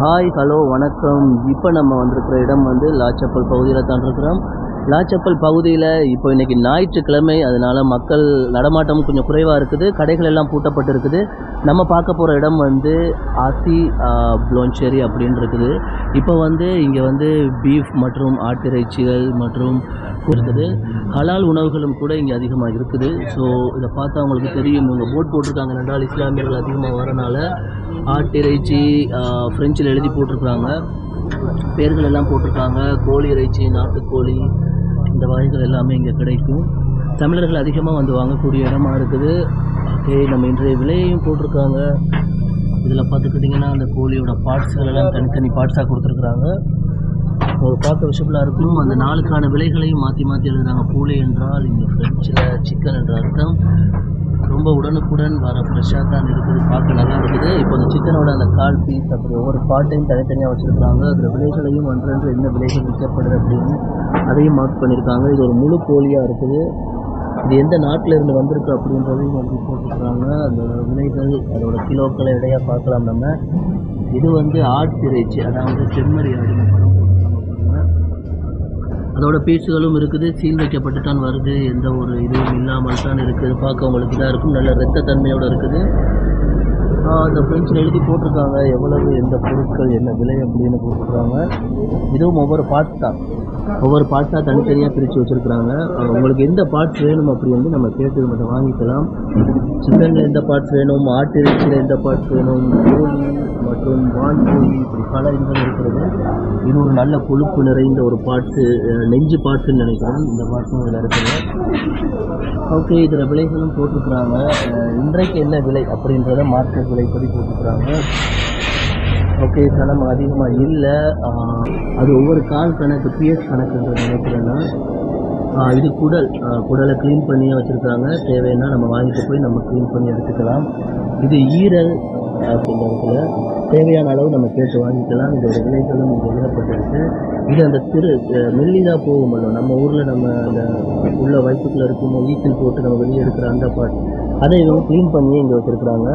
Hi hello வணக்கம். இப்போ நம்ம வந்திருக்கிற இடம் வந்து லாச்சப்பல் பகுதியில் தான் இருக்கிறோம். லாச்சப்பல் பகுதியில் இப்போ இன்னைக்கு ஞாயிற்றுக்கிழமை அதனால மக்கள் நடமாட்டம் கொஞ்சம் குறைவாக இருக்குது. கடைகள் எல்லாம் பூட்டப்பட்டு இருக்குது நம்ம பார்க்க போகிற இடம் வந்து ஆசி ப்ளோன்ச்சேரி அப்படின்னு இருக்குது இப்போ வந்து இங்கே வந்து பீஃப் மற்றும் ஆட்டிறைச்சிகள் மற்றும் இருக்குது. ஹலால் உணவுகளும் கூட இங்கே அதிகமாக இருக்குது. ஸோ இதை பார்த்தா அவங்களுக்கு தெரியும். இவங்க போட் போட்டிருக்காங்க. என்றால் இஸ்லாமியர்கள் அதிகமாக வரனால ஆட்டிறைச்சி ஃப்ரெஞ்சில் எழுதி போட்டிருக்காங்க பேர்கள் எல்லாம் போட்டிருக்காங்க. கோழி இறைச்சி நாட்டுக்கோழி இந்த வகைகள் எல்லாமே இங்கே கிடைக்கும். தமிழர்கள் அதிகமாக வந்து வாங்கக்கூடிய இடமா இருக்குது. ஓகே நம்ம இன்றைய விலையையும் போட்டிருக்காங்க. இதில் பார்த்துக்கிட்டிங்கன்னா அந்த கோழியோட பார்ட்ஸ்கள் எல்லாம் தனித்தனி பார்ட்ஸாக கொடுத்துருக்குறாங்க. ஒரு பார்க்க விஷயபுளாக இருக்கும். அந்த நாளுக்கான விலைகளையும் மாற்றி மாற்றி எழுதுறாங்க. கூலி என்றால் இங்கே ஃப்ரெஞ்சில் சிக்கன் என்ற அர்த்தம். ரொம்ப உடனுக்குடன் வர ஃப்ரெஷ்ஷாக தான் இருக்குது. பார்க்க நல்லா இருக்குது. இப்போ அந்த சிக்கனோட அந்த கால் பீஸ் அப்படி ஒவ்வொரு பாட்டையும் தனித்தனியாக வச்சுருக்காங்க அதில் விலைகளையும் ஒன்றென்று என்ன விலைகள் விற்கப்படுது அப்படின்னு அதையும் மார்க் பண்ணியிருக்காங்க இது ஒரு முழு கோழியாக இருக்குது. இது எந்த நாட்டில் இருந்து வந்திருக்கு அப்படின்றதையும் வந்து போட்டுருக்காங்க அந்த விலைகள் அதோட கிலோக்களை இடையாக பார்க்கலாம் நம்ம. இது வந்து ஆட்டிறைச்சி அதாவது செம்மறி ஆடுன படம். அதோட பீஸுகளும் இருக்குது. சீல் வைக்கப்பட்டு தான் வருது. எந்த ஒரு இதுவும் இல்லாமல் தான் இருக்குது. பார்க்கவங்களுக்கு இதாக இருக்கும். நல்ல ரத்த தன்மையோடு இருக்குது ஆஹ் அந்த ஃப்ரெண்ட்ஸில் எழுதி போட்டிருக்காங்க. எவ்வளவு எந்த பொருட்கள் என்ன விலை அப்படின்னு போட்டிருக்காங்க. இதுவும் ஒவ்வொரு பார்ட்ஸ் தான். ஒவ்வொரு பாட்டாக தனித்தனியாக பிரித்து வச்சுருக்குறாங்க. உங்களுக்கு எந்த பார்ட்ஸ் வேணும் அப்படி வந்து நம்ம கேட்டு நம்ம வாங்கிக்கலாம். சிக்கனில் எந்த பார்ட்ஸ் வேணும் ஆட்டு இறைச்சியில் எந்த பார்ட்ஸ் வேணும் கோழி மற்றும் வான் கோழி இப்படி பல இதுகள் இருக்கிறது. இது ஒரு நல்ல கொழுப்பு நிறைந்த ஒரு பார்ட்ஸு நெஞ்சு பார்ட்ஸுன்னு நினைக்கிறேன். இந்த பாட்டும் இதில் இருக்குது. ஓகே இதில் விலைகளும் போட்டுக்கிறாங்க இன்றைக்கு என்ன விலை அப்படின்றத மார்க்கெட் விலைப்படி போட்டுக்கிறாங்க ஓகே நம்ம அதிகமாக இல்லை அது ஒவ்வொரு கால் கணக்கு பிஎஸ் கணக்குன்றது நினைக்கிறேன்னா இது குடல். குடலை க்ளீன் பண்ணியே வச்சுருக்காங்க. தேவைன்னா நம்ம வாங்கிட்டு போய் நம்ம க்ளீன் பண்ணி எடுத்துக்கலாம். இது ஈரல் அப்படின்ற இடத்துல தேவையான அளவு நம்ம கேட்டு வாங்கிக்கலாம். இதோட விலைகளும் இங்கே எழுதப்பட்டிருக்கு. இது அந்த திரு அஹ் மெல்லிதாக போகுமല്ലോ நம்ம ஊரில் நம்ம அந்த உள்ள வயிற்றுக்குள்ளே இருக்கும் ஈக்கில் போட்டு நம்ம வெளியே எடுக்கிற அந்த பாட் அதை இவங்க க்ளீன் பண்ணியே இங்கே வச்சுருக்குறாங்க.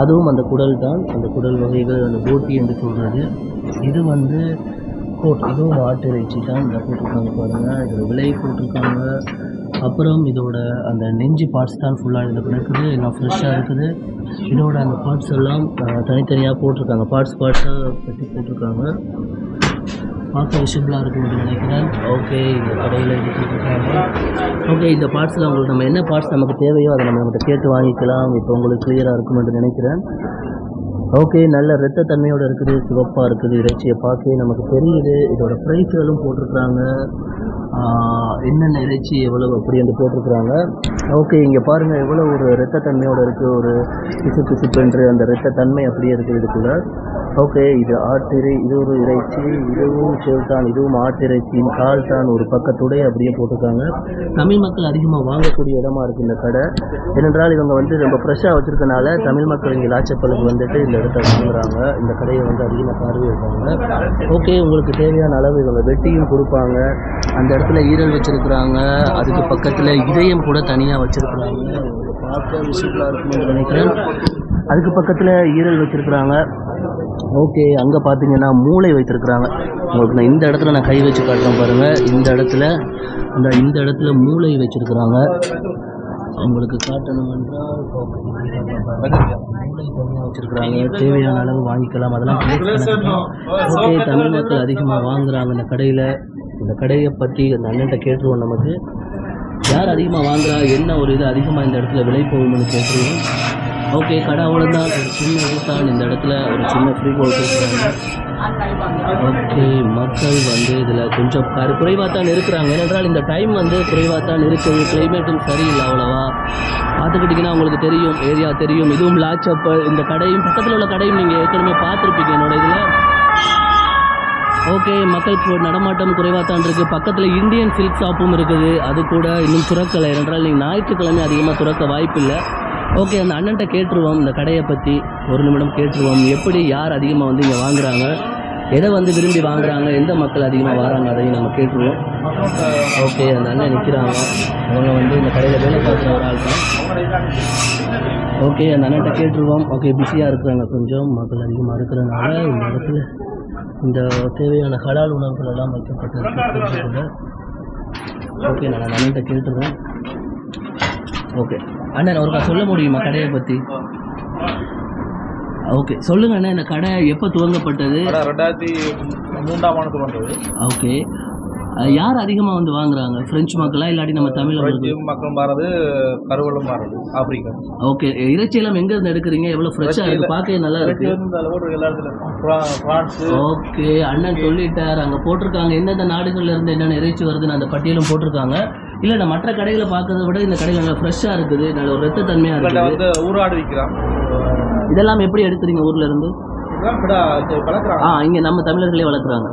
அதுவும் அந்த குடல் தான். அந்த குடல் வகைகள் அந்த போட்டி என்று சொல்கிறது இது வந்து கோட் இதுவும் ஆட்டு இறைச்சி தான். இதை போட்டிருக்காங்க பாருங்கள் இதோட விலை போட்டிருக்காங்க. அப்புறம் இதோட அந்த நெஞ்சு பார்ட்ஸ் தான் ஃபுல்லாக இதில் கிடக்குது. எல்லாம் ஃப்ரெஷ்ஷாக இருக்குது. இதோட அந்த பார்ட்ஸ் எல்லாம் தனித்தனியாக போட்டிருக்காங்க. பார்ட்ஸ் பார்ட்ஸாக கட்டி போட்டிருக்காங்க. பார்க்க விஷயங்களாக இருக்கும் என்று நினைக்கிறேன். ஓகே இந்த கடையில் இது ஓகே இந்த பார்ட்ஸில் உங்களுக்கு நம்ம என்ன பார்ட்ஸ் நமக்கு தேவையோ அதை நம்ம நம்மகிட்ட கேட்டு வாங்கிக்கலாம். இப்போ உங்களுக்கு கிளியராக இருக்கும் என்று நினைக்கிறேன். ஓகே நல்ல இரத்த தன்மையோடு இருக்குது சிவப்பாக இருக்குது இறைச்சியை பார்க்கவே நமக்கு தெரியுது. இதோட ப்ரைஸ்களும் போட்டிருக்கிறாங்க. என்னென்ன இறைச்சி எவ்வளவு அப்படி என்று போட்டிருக்கிறாங்க. ஓகே இங்கே பாருங்கள் எவ்வளோ ஒரு இரத்த தன்மையோடு இருக்குது ஒரு பிசு பிசுப்புன்ற அந்த இரத்த தன்மை அப்படியே இருக்குது இதுக்குள்ள ஓகே இது ஆட்டிறை இது ஒரு இறைச்சி இதுவும் செவ்தான் இதுவும் ஆட்டிறைச்சியின் கால் தான் ஒரு பக்கத்துடைய அப்படியே போட்டிருக்காங்க. தமிழ் மக்கள் அதிகமாக வாங்கக்கூடிய இடமா இருக்குது இந்த கடை. ஏனென்றால் இவங்க வந்து ரொம்ப ஃப்ரெஷ்ஷாக வச்சுருக்கனால தமிழ் மக்கள் இங்கே லாச்சப்பலுக்கு வந்துட்டு இந்த இடத்த வாங்குறாங்க. இந்த கடையை வந்து அதிகமாக பார்வையிடுறாங்க. ஓகே உங்களுக்கு தேவையான அளவு இவங்க வெட்டியும் கொடுப்பாங்க. அந்த இடத்துல ஈரல் வச்சுருக்குறாங்க. அதுக்கு பக்கத்தில் இதயம் கூட தனியாக வச்சுருக்குறாங்க. பார்க்க விஷயங்களாக இருக்கும்னு நினைக்கிறேன் அதுக்கு பக்கத்தில் ஈரல் வச்சுருக்குறாங்க. ஓகே அங்கே பார்த்தீங்கன்னா மூளை வைத்திருக்கிறாங்க. உங்களுக்கு நான் இந்த இடத்துல நான் கை வச்சு காட்டுறேன் பாருங்கள் இந்த இடத்துல அந்த இந்த இடத்துல மூளை வச்சிருக்கிறாங்க. அவங்களுக்கு காட்டணும் என்றால் மூளை தனியாக வச்சிருக்கிறாங்க. தேவையான அளவு வாங்கிக்கலாம். அதெல்லாம் ஓகே தமிழ் மக்கள் அதிகமாக வாங்குறாங்க இந்த கடையில். இந்த கடையை பற்றி அந்த அண்ணன்ட்ட கேட்டுருவோம் நமக்கு. யார் அதிகமாக வாங்குறா? என்ன ஒரு இது அதிகமாக இந்த இடத்துல விலை போகும்னு கேட்டுருவோம். ஓகே கடை அவ்வளோதான் ஒரு சின்ன இதுதான் இந்த இடத்துல ஒரு சின்ன ஃப்ரீ கோல் ஓகே மக்கள் வந்து இதில் கொஞ்சம் கரு குறைவாக தான் இருக்கிறாங்க. ஏனென்றால் இந்த டைம் வந்து குறைவாக தான் இருக்குது கிளைமேட்டும் சரியில்லை அவ்வளோவா. பார்த்துக்கிட்டிங்கன்னா உங்களுக்கு தெரியும் ஏரியா தெரியும். இதுவும் லாச்சப்பல் இந்த கடையும் பக்கத்தில் உள்ள கடையும் நீங்கள் ஏற்கனவே பார்த்துருப்பீங்க என்னோட இதில். ஓகே மக்கள் இப்போ நடமாட்டம் குறைவாக தான் இருக்குது பக்கத்தில் இந்தியன் சில்க் ஷாப்பும் இருக்குது. அது கூட இன்னும் துறக்கலை. என்றால் நீங்கள் ஞாயிற்றுக்கிழமை அதிகமாக துறக்க வாய்ப்பில்லை. ஓகே அந்த அண்ணன்ட்ட கேட்டுருவோம். இந்த கடையை பற்றி ஒரு நிமிடம் கேட்டுருவோம். எப்படி யார் அதிகமாக வந்து இங்கே வாங்குறாங்க? எதை வந்து விரும்பி வாங்குறாங்க? எந்த மக்கள் அதிகமாக வராங்க? அதையும் நம்ம கேட்டுருவோம். ஓகே அந்த அண்ணன் நிற்கிறாங்க அவங்க வந்து இந்த கடையில் வேலை பார்க்குற ஒரு ஆள் தான். ஓகே அந்த அண்ணன்ட்ட கேட்டுருவோம். ஓகே பிஸியாக இருக்கிறாங்க கொஞ்சம். மக்கள் அதிகமாக இருக்கிறனால இந்த இடத்துல இந்த தேவையான ஹலால் உணவுகள் எல்லாம் வைக்கப்பட்டிருக்கு ஓகே நான் அண்ணன்ட்ட கேட்டுருவோம் ஓகே. அண்ணன் ஒருக்கா சொல்ல முடியுமா கடையை பற்றி ஓகே சொல்லுங்க அண்ணா இந்த கடை எப்போ துவங்கப்பட்டது? ரெண்டாயிரத்தி மூன்றாம் ஆண்டு ஓகே. யார் அதிகமாக வந்து வாங்குறாங்க? பிரெஞ்சு மக்களா இல்லாட்டி நம்ம தமிழர்கள் மக்களும் மாறுது கருவலும் மாறுது ஆப்பிரிக்கா. ஓகே இறைச்சியெல்லாம் எங்க இருந்து எடுக்கிறீங்க? எவ்வளவு ஃப்ரெஷ்ஷாக இருக்கு? பார்க்க நல்லா இருக்கு. ஓகே அண்ணன் சொல்லிட்டார். அங்க போட்டிருக்காங்க. எந்தெந்த நாடுகள்ல இருந்து என்னென்ன இறைச்சி வருதுன்னு அந்த பட்டியலும் போட்டிருக்காங்க. இல்ல நான் மற்ற கடைகளை பார்க்கறத விட இந்த கடைகள் நல்லா ஃப்ரெஷ்ஷாக இருக்குது. நல்ல ஒரு ரத்த தன்மையா வந்து ஊராடு விற்கிறான் இதெல்லாம் எப்படி எடுக்கிறீங்க ஊர்ல இருந்து? ஆ இங்க நம்ம தமிழர்களே வளர்க்குறாங்க.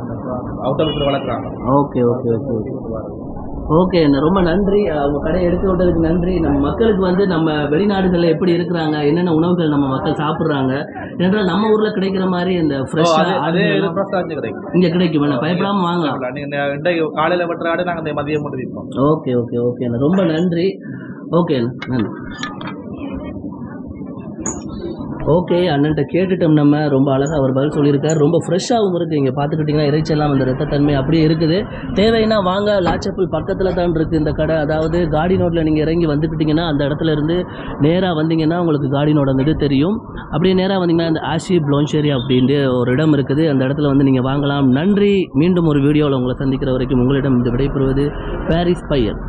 அவுட்டர் வளர்க்குறாங்க. Okay okay okay okay. அண்ணா, ரொம்ப நன்றி. அவங்க கடையை எடுத்து விட்டதுக்கு நன்றி. நம்ம மக்களுக்கு வந்து நம்ம வெளிநாடுகளில் எப்படி இருக்கிறாங்க என்னென்ன உணவுகள் நம்ம மக்கள் சாப்பிட்றாங்க என்றால் நம்ம ஊர்ல கிடைக்கிற மாதிரி இந்த இங்க கிடைக்கும். வேணா பயப்படாம வாங்கலாம். காலையில் வெட்டுற ஆடு நாங்கள் மதியம் மட்டும் விற்போம். Okay okay okay. ரொம்ப நன்றி. ஓகே நன்றி. ஓகே அண்ணன்ட்ட கேட்டுட்டோம் நம்ம. ரொம்ப அழகாக அவர் பதில் சொல்லியிருக்காரு. ரொம்ப ஃப்ரெஷ்ஷாகவும் இருக்குது இங்கே பார்த்துக்கிட்டிங்கன்னா இறைச்செல்லாம் அந்த ரத்தத்தன்மை அப்படியே இருக்குது. தேவைன்னா வாங்க. லாச்சப்பல் பக்கத்தில் தான் இருக்குது இந்த கடை. அதாவது காடி நோட்டில் நீங்கள் இறங்கி வந்துக்கிட்டிங்கன்னா அந்த இடத்துல இருந்து நேராக வந்தீங்கன்னா உங்களுக்கு காடி நோட் அந்த இது தெரியும். அப்படியே நேராக வந்தீங்கன்னா அந்த ஆஷி ப்ளோன்ஷேரி அப்படின்ட்டு ஒரு இடம் இருக்குது. அந்த இடத்துல வந்து நீங்கள் வாங்கலாம். நன்றி. மீண்டும் ஒரு வீடியோவில் உங்களை சந்திக்கிற வரைக்கும் உங்களிடம் இந்த விடைபெறுவது பாரிஸ் பையன்